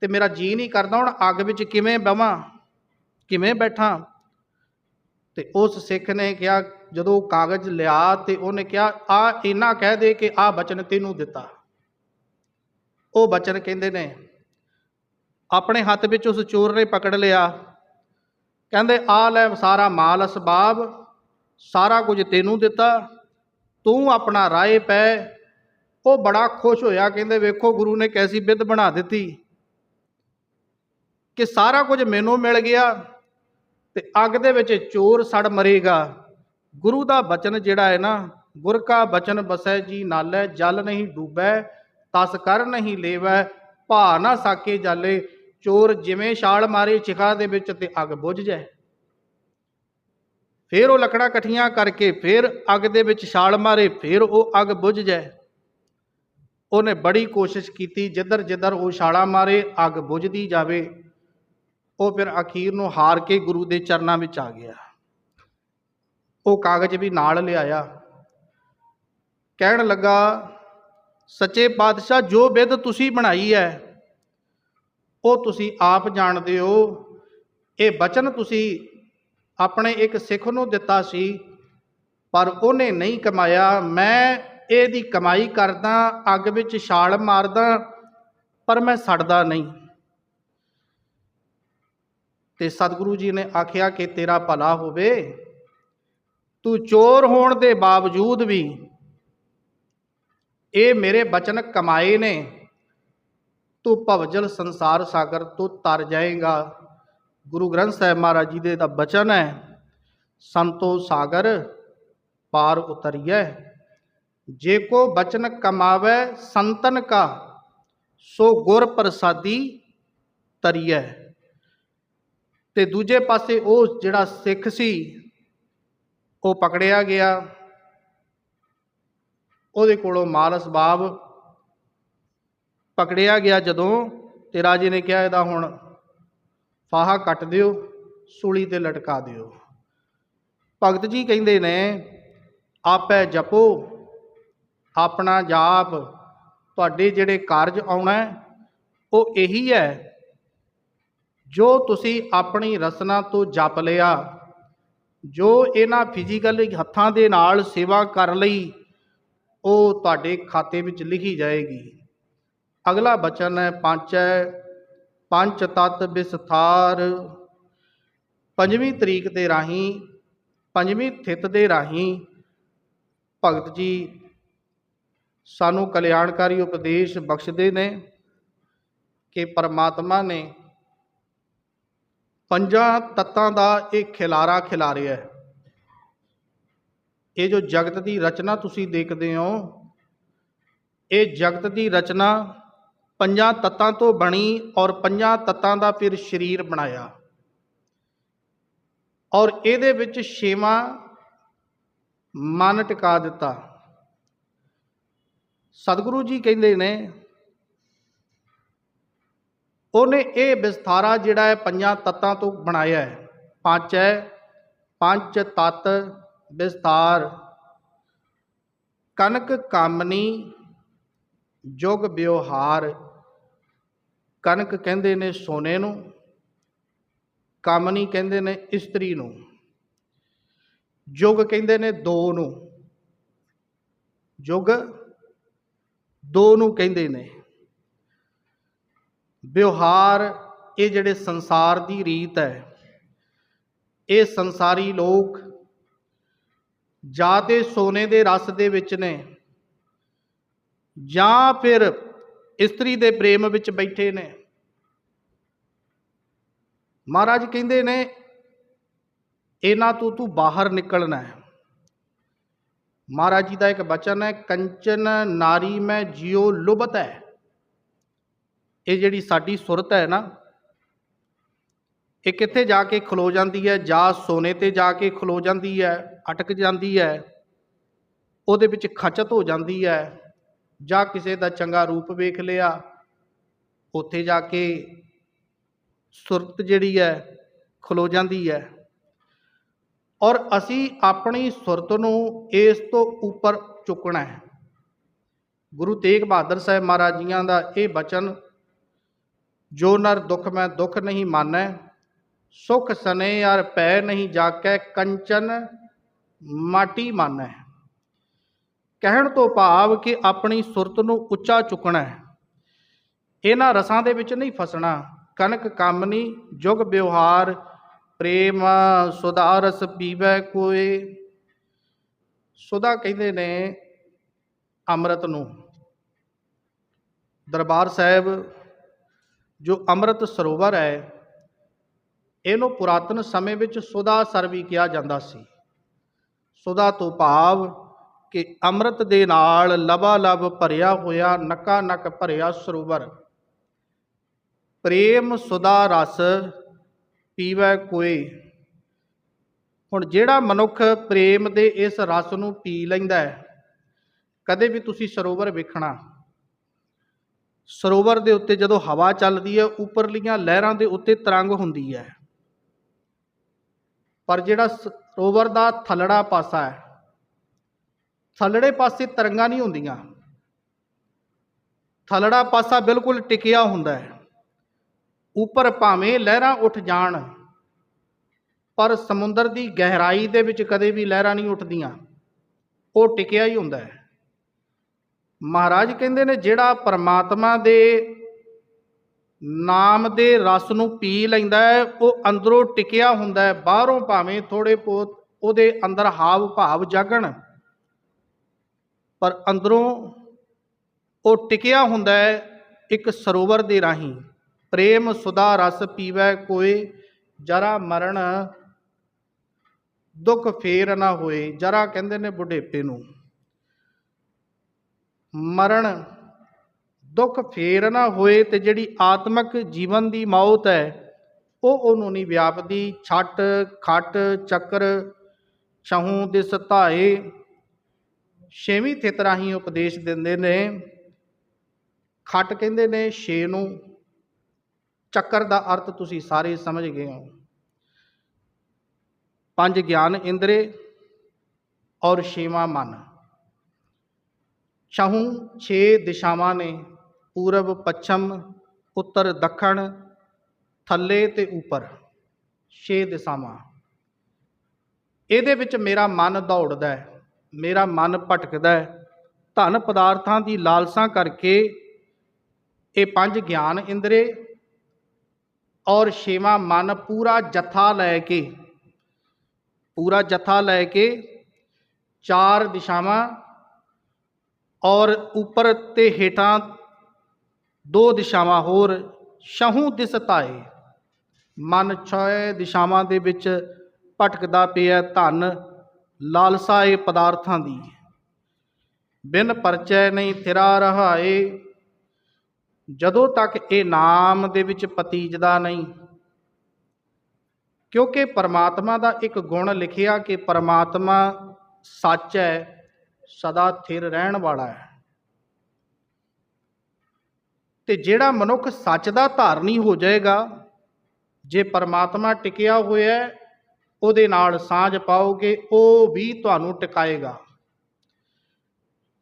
ਤੇ ਮੇਰਾ ਜੀ ਨਹੀਂ ਕਰਦਾ। ਹੁਣ ਅੱਗ ਵਿੱਚ ਕਿਵੇਂ ਬਵਾਂ? ਕਿਵੇਂ ਬੈਠਾਂ? ਤੇ ਉਸ ਸਿੱਖ ਨੇ ਕਿਹਾ ਜਦੋਂ ਕਾਗਜ਼ ਲਿਆ ਤੇ ਉਹਨੇ ਕਿਹਾ, ਆ, ਇੰਨਾ ਕਹਿ ਦੇ ਕਿ ਆ ਬਚਨ ਤੈਨੂੰ ਦਿੱਤਾ। ਉਹ ਬਚਨ ਕਹਿੰਦੇ ਨੇ, ਆਪਣੇ ਹੱਥ ਵਿੱਚ ਉਸ ਚੋਰ ਨੇ ਪਕੜ ਲਿਆ। ਕਹਿੰਦੇ, ਆ ਲੈ ਸਾਰਾ ਮਾਲ ਅਸਬਾਬ, ਸਾਰਾ ਕੁਝ ਤੈਨੂੰ ਦਿੱਤਾ। ਤੂੰ ਆਪਣਾ ਰਾਏ ਪੈ। ਉਹ ਬੜਾ ਖੁਸ਼ ਹੋਇਆ, ਕਹਿੰਦੇ, ਵੇਖੋ, ਗੁਰੂ ਨੇ ਕੈਸੀ ਬਿੱਧ ਬਣਾ ਦਿੱਤੀ ਕਿ ਸਾਰਾ ਕੁਝ ਮੈਨੂੰ ਮਿਲ ਗਿਆ ਤੇ ਅੱਗ ਦੇ ਵਿੱਚ ਚੋਰ ਸੜ ਮਰੇਗਾ। ਗੁਰੂ ਦਾ ਬਚਨ ਜਿਹੜਾ ਹੈ ਨਾ, ਗੁਰ ਕਾ ਬਚਨ ਬਸੈ ਜੀ ਨਾਲੇ, ਜਲ ਨਹੀਂ ਡੂਬੈ, ਤਸ ਕਰ ਨਹੀਂ ਲੇਵੈ ਭਾ ਨਾ ਸਾਕੇ ਜਾਲੇ, ਚੋਰ ਜਿਵੇਂ ਛਾਲ ਮਾਰੇ ਚਿਖਾ ਦੇ ਵਿੱਚ ਤੇ ਅੱਗ ਬੁਝ ਜਾਏ। ਫਿਰ ਉਹ ਲੱਕੜਾਂ ਇਕੱਠੀਆਂ ਕਰਕੇ ਫਿਰ ਅੱਗ ਦੇ ਵਿੱਚ ਛਾਲ ਮਾਰੇ, ਫਿਰ ਉਹ ਅੱਗ ਬੁਝ ਜਾਏ। ਉਹਨੇ ਬੜੀ ਕੋਸ਼ਿਸ਼ ਕੀਤੀ, ਜਿੱਧਰ ਜਿੱਧਰ ਉਹ ਛਾਲਾਂ ਮਾਰੇ, ਅੱਗ ਬੁਝਦੀ ਜਾਵੇ। ਉਹ ਫਿਰ ਅਖੀਰ ਨੂੰ ਹਾਰ ਕੇ ਗੁਰੂ ਦੇ ਚਰਨਾਂ ਵਿੱਚ ਆ ਗਿਆ। ਉਹ ਕਾਗਜ਼ ਵੀ ਨਾਲ ਲਿਆਇਆ। ਕਹਿਣ ਲੱਗਾ, ਸੱਚੇ ਪਾਤਸ਼ਾਹ, ਜੋ ਵਿਧ ਤੁਸੀਂ ਬਣਾਈ ਹੈ, ਉਹ ਤੁਸੀਂ ਆਪ ਜਾਣਦੇ ਹੋ। ਇਹ ਬਚਨ ਤੁਸੀਂ ਆਪਣੇ ਇੱਕ ਸਿੱਖ ਨੂੰ ਦਿੱਤਾ ਸੀ, ਪਰ ਉਹਨੇ ਨਹੀਂ ਕਮਾਇਆ। ਮੈਂ ਇਹਦੀ ਕਮਾਈ ਕਰਦਾ, ਅੱਗ ਵਿੱਚ ਛਾਲ ਮਾਰਦਾ, ਪਰ ਮੈਂ ਸੜਦਾ ਨਹੀਂ। ਤੇ ਸਤਿਗੁਰੂ ਜੀ ਨੇ ਆਖਿਆ ਕਿ ਤੇਰਾ ਭਲਾ ਹੋਵੇ। ਤੂੰ ਚੋਰ ਹੋਣ ਦੇ ਬਾਵਜੂਦ ਵੀ ਇਹ ਮੇਰੇ ਬਚਨ ਕਮਾਏ ਨੇ, ਤੂੰ ਭਵਜਲ ਸੰਸਾਰ ਸਾਗਰ ਤੋਂ ਤਰ ਜਾਏਗਾ। ਗੁਰੂ ਗ੍ਰੰਥ ਸਾਹਿਬ ਮਹਾਰਾਜ ਜੀ ਦੇ ਦਾ ਬਚਨ ਹੈ, ਸੰਤੋ ਸਾਗਰ ਪਾਰ ਉਤਰੀਐ, ਜੇ ਕੋ ਬਚਨ ਕਮਾਵੇ ਸੰਤਨ ਕਾ, ਸੋ ਗੁਰ ਪ੍ਰਸਾਦੀ ਤਰੀਐ। ਤੇ ਦੂਜੇ ਪਾਸੇ ਉਹ ਜਿਹੜਾ ਸਿੱਖ ਸੀ ਉਹ ਪਕੜਿਆ ਗਿਆ। ਉਹਦੇ ਕੋਲੋਂ ਮਾਲ ਅਸਬਾਬ ਪਕੜਿਆ ਗਿਆ ਜਦੋਂ ਤੇ ਰਾਜੇ ਨੇ ਕਿਹਾ ਇਹਦਾ ਹੁਣ ਫਾਹਾ ਕੱਟ ਦਿਓ, ਸੂਲੀ ਤੇ ਲਟਕਾ ਦਿਓ। ਭਗਤ ਜੀ ਕਹਿੰਦੇ ਨੇ, ਆਪੇ ਜਪੋ, ਆਪਣਾ ਜਾਪ, ਤੁਹਾਡੇ ਜਿਹੜੇ ਕਾਰਜ ਆਉਣਾ ਉਹ ਇਹੀ ਹੈ। ਜੋ ਤੁਸੀਂ ਆਪਣੀ ਰਸਨਾ ਤੋਂ ਜਪ ਲਿਆ ਜੋ ਇਹਨਾਂ ਫਿਜ਼ੀਕਲ ਹੱਥਾਂ ਦੇ ਨਾਲ ਸੇਵਾ ਕਰ ਲਈ, ਉਹ ਤੁਹਾਡੇ ਖਾਤੇ ਵਿੱਚ ਲਿਖੀ ਜਾਏਗੀ। ਅਗਲਾ ਬਚਨ ਹੈ, ਪੰਜ ਹੈ, ਪੰਜ ਤਤ ਵਿਸਥਾਰ। ਪੰਜਵੀਂ ਤਰੀਕ ਦੇ ਰਾਹੀਂ, ਪੰਜਵੀਂ ਥਿਤ ਦੇ ਰਾਹੀਂ, ਭਗਤ ਜੀ ਸਾਨੂੰ ਕਲਿਆਣਕਾਰੀ ਉਪਦੇਸ਼ ਬਖਸ਼ਦੇ ਨੇ ਕਿ ਪਰਮਾਤਮਾ ਨੇ ਪੰਜਾਂ ਤੱਤਾਂ ਦਾ ਇਹ ਖਿਲਾਰਾ ਖਿਲਾਰਿਆ ਹੈ। ਇਹ ਜੋ ਜਗਤ ਦੀ ਰਚਨਾ ਤੁਸੀਂ ਦੇਖਦੇ ਹੋ, ਇਹ ਜਗਤ ਦੀ ਰਚਨਾ ਪੰਜਾਂ ਤੱਤਾਂ ਤੋਂ ਬਣੀ ਔਰ ਪੰਜਾਂ ਤੱਤਾਂ ਦਾ ਫਿਰ ਸਰੀਰ ਬਣਾਇਆ। ਔਰ ਇਹਦੇ ਵਿੱਚ ਛੇਵਾਂ ਮਨ ਟਿਕਾ ਦਿੱਤਾ। ਸਤਿਗੁਰੂ ਜੀ ਕਹਿੰਦੇ ਨੇ ਉਹਨੇ ਇਹ ਵਿਸਥਾਰਾ ਜਿਹੜਾ ਹੈ ਪੰਜਾਂ ਤੱਤਾਂ ਤੋਂ ਬਣਾਇਆ ਹੈ। ਪੰਜ ਹੈ, ਪੰਜ ਤਤ, ਵਿਸਥਾਰ। ਕਨਕ ਕਾਮਨੀ, ਜੁਗ ਵਿਵਹਾਰ। ਕਨਕ ਕਹਿੰਦੇ ਨੇ ਸੋਨੇ ਨੂੰ, ਕਾਮਨੀ ਕਹਿੰਦੇ ਨੇ ਇਸਤਰੀ ਨੂੰ। ਜੁਗ ਕਹਿੰਦੇ ਨੇ ਦੋ ਨੂੰ। ਜੁਗ ਦੋ ਨੂੰ ਕਹਿੰਦੇ ਨੇ। ਵਿਵਹਾਰ ਇਹ ਜਿਹੜੇ ਸੰਸਾਰ ਦੀ ਰੀਤ ਹੈ, ਇਹ ਸੰਸਾਰੀ ਲੋਕ ਜਾਂ ਤੇ ਸੋਨੇ ਦੇ ਰਸ ਦੇ ਵਿੱਚ ਨੇ ਜਾਂ ਫਿਰ ਇਸਤਰੀ ਦੇ ਪ੍ਰੇਮ ਵਿੱਚ ਬੈਠੇ ਨੇ। ਮਹਾਰਾਜ ਕਹਿੰਦੇ ਨੇ, ਇਹਨਾਂ ਤੋਂ ਤੂੰ ਬਾਹਰ ਨਿਕਲਣਾ ਹੈ। ਮਹਾਰਾਜ ਜੀ ਦਾ ਇੱਕ ਬਚਨ ਹੈ, ਕੰਚਨ ਨਾਰੀ ਮੈਂ ਜਿਉ ਲੁਭਤ। ਹੈ ਇਹ ਜਿਹੜੀ ਸਾਡੀ ਸੁਰਤ ਹੈ ਨਾ, ਇਹ ਕਿੱਥੇ ਜਾ ਕੇ ਖਲੋ ਜਾਂਦੀ ਹੈ? ਜਾਂ ਸੋਨੇ ਤੇ ਜਾ ਕੇ ਖਲੋ ਜਾਂਦੀ ਹੈ? ਅਟਕ ਜਾਂਦੀ ਹੈ? ਉਹਦੇ ਵਿੱਚ ਖਚਤ ਹੋ ਜਾਂਦੀ ਹੈ? ਜਾਂ ਕਿਸੇ ਦਾ ਚੰਗਾ ਰੂਪ ਵੇਖ ਲਿਆ, ਉੱਥੇ ਜਾ ਕੇ ਸੁਰਤ ਜਿਹੜੀ ਹੈ, ਖਲੋ ਜਾਂਦੀ ਹੈ। ਔਰ ਅਸੀਂ ਆਪਣੀ ਸੁਰਤ ਨੂੰ ਇਸ ਤੋਂ ਉੱਪਰ ਚੁੱਕਣਾ ਹੈ। ਗੁਰੂ ਤੇਗ ਬਹਾਦਰ ਸਾਹਿਬ ਮਹਾਰਾਜ ਜੀਆਂ ਦਾ ਇਹ ਬਚਨ ਜੋ ਨਰ ਦੁਖ ਮੈਂ ਦੁਖ ਨਹੀਂ ਮਾਨੈ, ਸੁਖ ਸਨੇ ਯਾਰ ਪੈ ਨਹੀਂ ਜਾਕੈ, ਕੰਚਨ ਮਾਟੀ ਮਾਨੈ। ਕਹਿਣ ਤੋਂ ਭਾਵ ਕਿ ਆਪਣੀ ਸੁਰਤ ਨੂੰ ਉੱਚਾ ਚੁੱਕਣਾ। ਹੈ ਇਹਨਾਂ ਰਸਾਂ ਦੇ ਵਿੱਚ ਨਹੀਂ ਫਸਣਾ ਕਨਕ ਕਾਮਨੀ, ਜੁਗ ਵਿਵਹਾਰ, ਪ੍ਰੇਮ ਸੁਧਾ ਰਸ ਪੀਵੈ ਕੋਏ। ਸੁਦਾ ਕਹਿੰਦੇ ਨੇ ਅੰਮ੍ਰਿਤ ਨੂੰ। ਦਰਬਾਰ ਸਾਹਿਬ ਜੋ ਅੰਮ੍ਰਿਤ ਸਰੋਵਰ ਹੈ, ਇਹਨੂੰ ਪੁਰਾਤਨ ਸਮੇਂ ਵਿੱਚ ਸੁਦਾ ਸਰ ਵੀ ਕਿਹਾ ਜਾਂਦਾ ਸੀ। ਸੁਦਾ ਤੋਂ ਭਾਵ ਕਿ ਅੰਮ੍ਰਿਤ ਦੇ ਨਾਲ ਲਬਾ ਲਬ ਭਰਿਆ ਹੋਇਆ, ਨਕਾ ਨਕ ਭਰਿਆ ਸਰੋਵਰ। ਪ੍ਰੇਮ ਸੁਦਾ ਰਸ ਪੀਵੈ ਕੋਏ। ਹੁਣ ਜਿਹੜਾ ਮਨੁੱਖ ਪ੍ਰੇਮ ਦੇ ਇਸ ਰਸ ਨੂੰ ਪੀ ਲੈਂਦਾ ਹੈ, ਕਦੇ ਵੀ ਤੁਸੀਂ ਸਰੋਵਰ ਵੇਖਣਾ। ਸਰੋਵਰ ਦੇ ਉੱਤੇ ਜਦੋਂ ਹਵਾ ਚੱਲਦੀ ਹੈ, ਉੱਪਰਲੀਆਂ ਲਹਿਰਾਂ ਦੇ ਉੱਤੇ ਤਰੰਗ ਹੁੰਦੀ ਹੈ। ਪਰ ਜਿਹੜਾ ਸਰੋਵਰ ਦਾ ਥੱਲੜਾ ਪਾਸਾ ਹੈ, ਥੱਲੜੇ ਪਾਸੇ ਤਰੰਗਾਂ ਨਹੀਂ ਹੁੰਦੀਆਂ। ਥੱਲੜਾ ਪਾਸਾ ਬਿਲਕੁਲ ਟਿਕਿਆ ਹੁੰਦਾ ਹੈ। ਉੱਪਰ ਭਾਵੇਂ ਲਹਿਰਾਂ ਉੱਠ ਜਾਣ, ਪਰ ਸਮੁੰਦਰ ਦੀ ਗਹਿਰਾਈ ਦੇ ਵਿੱਚ ਕਦੇ ਵੀ ਲਹਿਰਾਂ ਨਹੀਂ ਉੱਠਦੀਆਂ। ਉਹ ਟਿਕਿਆ ਹੀ ਹੁੰਦਾ ਹੈ। ਮਹਾਰਾਜ ਕਹਿੰਦੇ ਨੇ, ਜਿਹੜਾ ਪਰਮਾਤਮਾ ਦੇ ਨਾਮ ਦੇ ਰਸ ਨੂੰ ਪੀ ਲੈਂਦਾ ਹੈ, ਉਹ ਅੰਦਰੋਂ ਟਿਕਿਆ ਹੁੰਦਾ ਹੈ, ਬਾਹਰੋਂ ਭਾਵੇਂ ਥੋੜੇ ਬਹੁਤ ਉਹਦੇ ਅੰਦਰ ਹਾਵ ਭਾਵ ਜਾਗਣ, ਪਰ ਅੰਦਰੋਂ ਉਹ ਟਿਕਿਆ ਹੁੰਦਾ ਹੈ ਇੱਕ ਸਰੋਵਰ ਦੇ ਰਾਹੀਂ। ਪ੍ਰੇਮ ਸੁਦਾ ਰਸ ਪੀਵੈ ਕੋਏ, ਜਰਾ ਮਰਨ ਦੁੱਖ ਫੇਰ ਨਾ ਹੋਏ, ਜਰਾ ਕਹਿੰਦੇ ਨੇ ਬੁਢੇਪੇ ਨੂੰ। ਮਰਨ, ਦੁੱਖ ਫੇਰ ਨਾ ਹੋਏ ਤੇ ਜਿਹੜੀ ਆਤਮਿਕ ਜੀਵਨ ਦੀ ਮੌਤ ਹੈ, ਉਹ ਉਹਨੂੰ ਨਹੀਂ ਵਿਆਪਦੀ। ਛੱਟ, ਖੱਟ, ਚੱਕਰ, ਛਹੂ ਦੇ ਸਤਾਏ ਛੇਵੀਂ ਥਿਤ ਰਾਹੀਂ ਉਪਦੇਸ਼ ਦਿੰਦੇ ਨੇ। ਖੱਟ ਕਹਿੰਦੇ ਨੇ, ਛੇ ਨੂੰ। ਚੱਕਰ ਦਾ ਅਰਥ ਤੁਸੀਂ ਸਾਰੇ ਸਮਝ ਗਏ ਹੋ। ਪੰਜ ਗਿਆਨ ਇੰਦਰੇ ਔਰ ਛੇਵਾਂ ਮਨ। ਛਹੂ ਛੇ ਦਿਸ਼ਾਵਾਂ ਨੇ, ਪੂਰਬ, ਪੱਛਮ, ਉੱਤਰ, ਦੱਖਣ, ਥੱਲੇ ਤੇ ਉੱਪਰ। ਛੇ ਦਿਸ਼ਾਵਾਂ। ਇਹਦੇ ਵਿੱਚ ਮੇਰਾ ਮਨ ਦੌੜਦਾ ਹੈ, ਮੇਰਾ ਮਨ ਭਟਕਦਾ ਹੈ। ਧਨ ਪਦਾਰਥਾਂ ਦੀ ਲਾਲਸਾ ਕਰਕੇ ਇਹ ਪੰਜ ਗਿਆਨ ਇੰਦਰੇ ਔਰ ਛੇਵਾਂ ਮਨ ਪੂਰਾ ਜਥਾ ਲੈ ਕੇ, ਪੂਰਾ ਜਥਾ ਲੈ ਕੇ ਚਾਰ ਦਿਸ਼ਾਵਾਂ ਔਰ ਉੱਪਰ ਤੇ ਹੇਠਾਂ ਦੋ ਦਿਸ਼ਾਵਾਂ ਹੋਰ ਸ਼ਹੂ ਦਿਸ਼ਤਾਏ ਮਨ ਛੇ ਦਿਸ਼ਾਵਾਂ ਦੇ ਵਿੱਚ ਭਟਕਦਾ ਪਿਆ ਧਨ ਲਾਲਸਾ ਇਹ ਪਦਾਰਥਾਂ ਦੀ। ਬਿਨ ਪਰਚੈ ਨਹੀਂ ਥਿਰਾ ਰਹਾਏ। ਜਦੋਂ ਤੱਕ ਇਹ ਨਾਮ ਦੇ ਵਿੱਚ ਪਤੀਜਦਾ ਨਹੀਂ, ਕਿਉਂਕਿ ਪਰਮਾਤਮਾ ਦਾ ਇੱਕ ਗੁਣ ਲਿਖਿਆ ਕਿ ਪਰਮਾਤਮਾ ਸੱਚ ਹੈ ਸਦਾ ਥਿਰ ਰਹਿਣ ਵਾਲਾ ਹੈ। ਤੇ ਜਿਹੜਾ ਮਨੁੱਖ ਸੱਚ ਦਾ ਧਾਰਨੀ ਹੋ ਜਾਏਗਾ, ਜੇ ਪਰਮਾਤਮਾ ਟਿਕਿਆ ਹੋਇਆ ਉਹਦੇ ਨਾਲ ਸਾਂਝ ਪਾਓਗੇ, ਉਹ ਵੀ ਤੁਹਾਨੂੰ ਟਿਕਾਏਗਾ।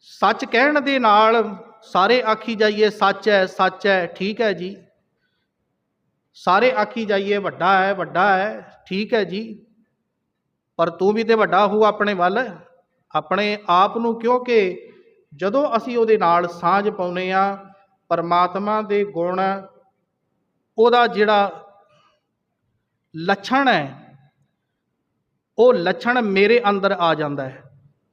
ਸੱਚ ਕਹਿਣ ਦੇ ਨਾਲ ਸਾਰੇ ਆਖੀ ਜਾਈਏ, ਸੱਚ ਹੈ ਸੱਚ ਹੈ, ਠੀਕ ਹੈ ਜੀ। ਸਾਰੇ ਆਖੀ ਜਾਈਏ, ਵੱਡਾ ਹੈ ਵੱਡਾ ਹੈ, ਠੀਕ ਹੈ ਜੀ। ਪਰ ਤੂੰ ਵੀ ਤੇ ਵੱਡਾ ਹੋ ਆਪਣੇ ਵੱਲ। ਆਪਣੇ ਆਪ ਨੂੰ ਕਿਉਂਕਿ ਜਦੋਂ ਅਸੀਂ ਉਹਦੇ ਨਾਲ ਸਾਂਝ ਪਾਉਨੇ ਆ ਪਰਮਾਤਮਾ ਦੇ ਗੁਣ, ਉਹਦਾ ਜਿਹੜਾ ਲੱਛਣ ਹੈ, ਉਹ ਲੱਛਣ ਮੇਰੇ ਅੰਦਰ ਆ ਜਾਂਦਾ ਹੈ।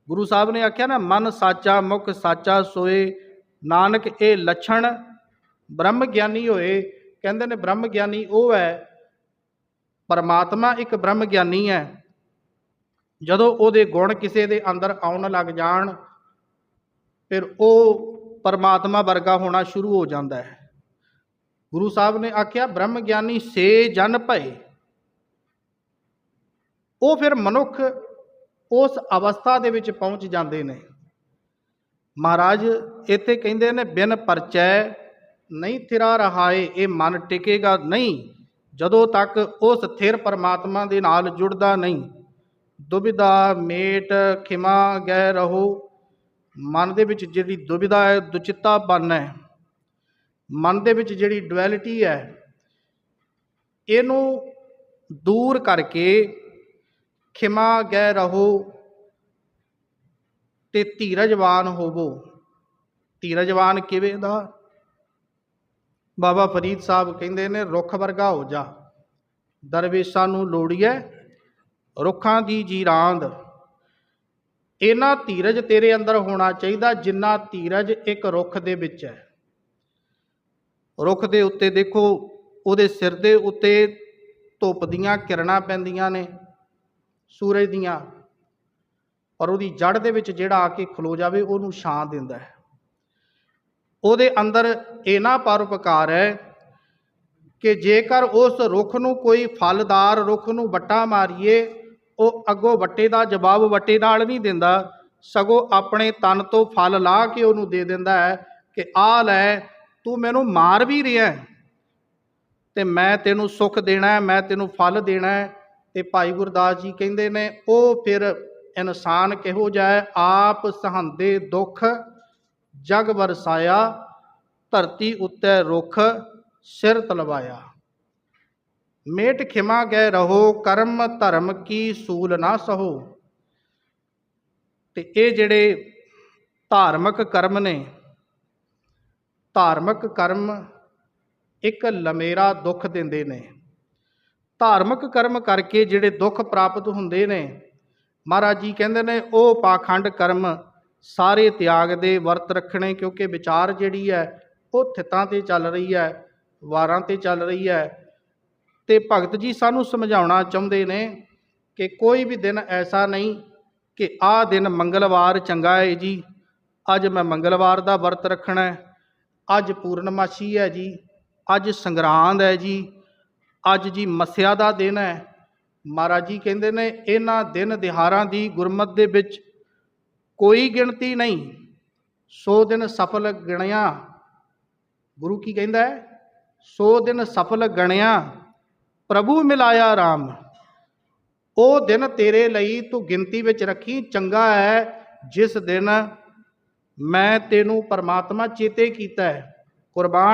ਗੁਰੂ ਸਾਹਿਬ ਨੇ ਆਖਿਆ ਨਾ, ਮਨ ਸਾਚਾ, ਮੁਖ ਸਾਚਾ ਸੋਏ, ਨਾਨਕ ਇਹ ਲੱਛਣ ਬ੍ਰਹਮ ਗਿਆਨੀ ਹੋਏ। ਕਹਿੰਦੇ ਨੇ ਬ੍ਰਹਮ ਗਿਆਨੀ ਉਹ ਹੈ, ਪਰਮਾਤਮਾ ਇੱਕ ਬ੍ਰਹਮ ਗਿਆਨੀ ਹੈ। ਜਦੋਂ ਉਹਦੇ ਗੁਣ ਕਿਸੇ ਦੇ ਅੰਦਰ ਆਉਣ ਲੱਗ ਜਾਣ, ਫਿਰ ਉਹ ਪਰਮਾਤਮਾ ਵਰਗਾ ਹੋਣਾ ਸ਼ੁਰੂ ਹੋ ਜਾਂਦਾ ਹੈ। ਗੁਰੂ ਸਾਹਿਬ ਨੇ ਆਖਿਆ, ਬ੍ਰਹਮ ਗਿਆਨੀ ਸੇ ਜਨ ਭਏ। ਉਹ ਫਿਰ ਮਨੁੱਖ ਉਸ ਅਵਸਥਾ ਦੇ ਵਿੱਚ ਪਹੁੰਚ ਜਾਂਦੇ ਨੇ। ਮਹਾਰਾਜ ਇੱਥੇ ਕਹਿੰਦੇ ਨੇ, ਬਿਨ ਪਰਚੈ ਨਹੀਂ ਥਿਰਾ ਰਹਾਏ, ਇਹ ਮਨ ਟਿਕੇਗਾ ਨਹੀਂ, ਜਦੋਂ ਤੱਕ ਉਹ ਸਥਿਰ ਪਰਮਾਤਮਾ ਦੇ ਨਾਲ ਜੁੜਦਾ ਨਹੀਂ। ਦੁਬਿਧਾ ਮੇਟ ਖਿਮਾ ਗਹਿ ਰਹੋ, ਮਨ ਦੇ ਵਿੱਚ ਜਿਹੜੀ ਦੁਬਿਧਾ ਹੈ, ਦੁਚਿੱਤਾ ਬਨ ਹੈ। ਮਨ ਦੇ ਵਿੱਚ ਜਿਹੜੀ ਡੁਐਲਿਟੀ ਹੈ, ਇਹਨੂੰ ਦੂਰ ਕਰਕੇ ਖਿਮਾ ਗਹਿ ਰਹੋ ਤੇ ਧੀਰਜਵਾਨ ਹੋਵੋ। ਧੀਰਜਵਾਨ ਕਿਵੇਂ ਦਾ? ਬਾਬਾ ਫਰੀਦ ਸਾਹਿਬ ਕਹਿੰਦੇ ਨੇ, ਰੁੱਖ ਵਰਗਾ ਹੋ ਜਾ, ਦਰਵੇਸ਼ਾਂ ਨੂੰ ਲੋੜੀਐ ਰੁੱਖਾਂ ਦੀ ਜੀਰਾਂਦ ਇਹਨਾਂ ਧੀਰਜ ਤੇਰੇ ਅੰਦਰ ਹੋਣਾ ਚਾਹੀਦਾ, ਜਿੰਨਾ ਧੀਰਜ ਇੱਕ ਰੁੱਖ ਦੇ ਵਿੱਚ ਹੈ। ਰੁੱਖ ਦੇ ਉੱਤੇ ਦੇਖੋ, ਉਹਦੇ ਸਿਰ ਦੇ ਉੱਤੇ ਧੁੱਪ ਦੀਆਂ ਕਿਰਨਾਂ ਪੈਂਦੀਆਂ ਨੇ, ਸੂਰਜ ਦੀਆਂ। ਔਰ ਉਹਦੀ ਜੜ ਦੇ ਵਿੱਚ ਜਿਹੜਾ ਆ ਕੇ ਖਲੋ ਜਾਵੇ, ਉਹਨੂੰ ਛਾਂ ਦਿੰਦਾ ਹੈ। ਉਹਦੇ ਅੰਦਰ ਇਹਨਾਂ ਪਰਉਪਕਾਰ ਹੈ ਕਿ ਜੇਕਰ ਉਸ ਰੁੱਖ ਨੂੰ ਕੋਈ ਫਲਦਾਰ ਰੁੱਖ ਨੂੰ ਵੱਟਾ ਮਾਰੀਏ ਉਹ ਅੱਗੋਂ ਵੱਟੇ ਦਾ ਜਵਾਬ ਵੱਟੇ ਨਾਲ ਨਹੀਂ ਦਿੰਦਾ, ਸਗੋਂ ਆਪਣੇ ਤਨ ਤੋਂ ਫਲ ਲਾ ਕੇ ਉਹਨੂੰ ਦੇ ਦਿੰਦਾ ਹੈ ਕਿ ਆ ਲੈ, ਤੂੰ ਮੈਨੂੰ ਮਾਰ ਵੀ ਰਿਹਾ ਤੇ ਮੈਂ ਤੈਨੂੰ ਸੁੱਖ ਦੇਣਾ ਮੈਂ ਤੈਨੂੰ ਫਲ ਦੇਣਾ ਤੇ ਭਾਈ ਗੁਰਦਾਸ ਜੀ ਕਹਿੰਦੇ ਨੇ, ਉਹ ਫਿਰ ਇਨਸਾਨ ਕਿਹੋ ਜਿਹਾ ਆਪ ਸਹੰਦੇ ਦੁੱਖ, ਜਗ ਵਰਸਾਇਆ, ਧਰਤੀ ਉੱਤੇ ਰੁੱਖ ਸਿਰ ਤਲਵਾਇਆ। ਮੇਟ ਖਿਮਾ ਗਏ ਰਹੋ, ਕਰਮ ਧਰਮ ਕੀ ਸੂਲ ਨਾ ਸਹੋ। ਤੇ ਇਹ ਜਿਹੜੇ ਧਾਰਮਿਕ ਕਰਮ ਨੇ, ਧਾਰਮਿਕ ਕਰਮ ਇੱਕ ਲਮੇਰਾ ਦੁੱਖ ਦਿੰਦੇ ਨੇ। ਧਾਰਮਿਕ ਕਰਮ ਕਰਕੇ ਜਿਹੜੇ ਦੁੱਖ ਪ੍ਰਾਪਤ ਹੁੰਦੇ ਨੇ, ਮਹਾਰਾਜ ਜੀ ਕਹਿੰਦੇ ਨੇ, ਉਹ ਪਾਖੰਡ ਕਰਮ ਸਾਰੇ ਤਿਆਗ ਦੇ ਵਰਤ ਰੱਖਣੇ, ਕਿਉਂਕਿ ਵਿਚਾਰ ਜਿਹੜੀ ਹੈ, ਉਹ ਥਿੱਤਾਂ ਤੇ ਚੱਲ ਰਹੀ ਹੈ, ਵਾਰਾਂ ਤੇ ਚੱਲ ਰਹੀ ਹੈ ਤੇ ਭਗਤ ਜੀ ਸਾਨੂੰ ਸਮਝਾਉਣਾ ਚਾਹੁੰਦੇ ਨੇ ਕਿ ਕੋਈ ਵੀ ਦਿਨ ਐਸਾ ਨਹੀਂ ਕਿ ਆਹ ਦਿਨ ਮੰਗਲਵਾਰ ਚੰਗਾ ਹੈ ਜੀ। ਅੱਜ ਮੈਂ ਮੰਗਲਵਾਰ ਦਾ ਵਰਤ ਰੱਖਣਾ ਹੈ। ਅੱਜ ਪੂਰਨਮਾਸ਼ੀ ਹੈ ਜੀ। ਅੱਜ ਸੰਗਰਾਂਦ ਹੈ ਜੀ। ਅੱਜ ਜੀ ਮੱਸਿਆ ਦਾ ਦਿਨ ਹੈ। ਮਹਾਰਾਜ ਜੀ ਕਹਿੰਦੇ ਨੇ, ਇਹਨਾਂ ਦਿਨ ਦਿਹਾਰਾਂ ਦੀ ਗੁਰਮਤ ਦੇ ਵਿੱਚ ਕੋਈ ਗਿਣਤੀ ਨਹੀਂ। ਸੋ ਦਿਨ ਸਫਲ ਗਣਿਆ। ਗੁਰੂ ਕੀ ਕਹਿੰਦਾ ਹੈ? ਸੋ ਦਿਨ ਸਫਲ ਗਣਿਆ। ਪ੍ਰਭੂ ਮਿਲਾਇਆ RAM ਉਹ ਦਿਨ ਤੇਰੇ ਲਈ ਤੂੰ ਗਿਣਤੀ ਵਿੱਚ ਰੱਖੀ, ਚੰਗਾ ਹੈ ਜਿਸ ਦਿਨ ਮੈਂ ਤੈਨੂੰ ਪਰਮਾਤਮਾ ਚੇਤੇ ਕੀਤਾ ਹੈ। ਕੁਰਬਾਨ